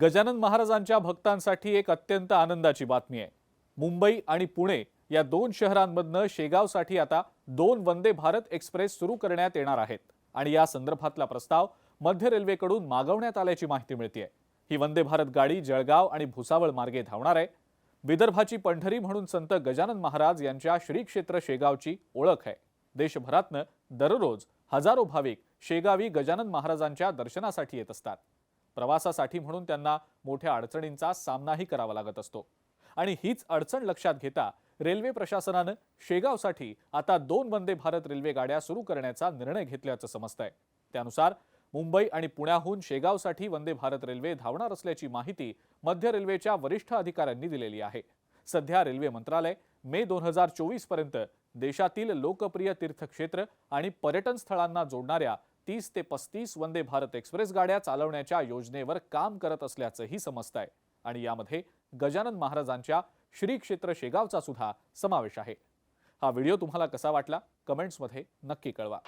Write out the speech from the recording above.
गजानन महाराजांच्या भक्तांसाठी एक अत्यंत आनंदाची बातमी आहे. मुंबई आणि पुणे या दोन शहरांमधनं शेगावसाठी आता दोन वंदे भारत एक्सप्रेस सुरू करण्यात येणार आहेत आणि या संदर्भातला प्रस्ताव मध्य रेल्वेकडून मागवण्यात आल्याची माहिती मिळते ही वंदे भारत गाडी जळगाव आणि भुसावळ मार्गे धावणार आहे. विदर्भाची पंढरी म्हणून संत गजानन महाराज यांच्या श्रीक्षेत्र शेगावची ओळख आहे. देशभरातनं दररोज हजारो भाविक शेगावी गजानन महाराजांच्या दर्शनासाठी येत असतात. प्रवासासाठी म्हणून त्यांना मोठ्या अडचणींचा सामनाही करावा लागत असतो. आणि हीच अडचण लक्षात घेता रेल्वे प्रशासनानं शेगावसाठी आता दोन वंदे भारत रेल्वे गाड्या सुरू करण्याचा निर्णय घेतल्याचं समजतंय. त्यानुसार मुंबई आणि पुण्याहून शेगावसाठी वंदे भारत रेल्वे धावणार असल्याची माहिती मध्य रेल्वेच्या वरिष्ठ अधिकाऱ्यांनी दिलेली आहे. सध्या रेल्वे मंत्रालय मे दोन हजार चोवीसपर्यंत देशातील लोकप्रिय तीर्थक्षेत्र आणि पर्यटन स्थळांना जोडणाऱ्या तीस ते पस्तीस वंदे भारत एक्सप्रेस गाड्या चालवण्याच्या योजनेवर काम करत असल्याचंही समजत आहे आणि यामध्ये गजानन महाराजांच्या श्री क्षेत्र शेगावचा सुद्धा समावेश आहे. हा व्हिडिओ तुम्हाला कसा वाटला? कमेंट्समध्ये नक्की कळवा.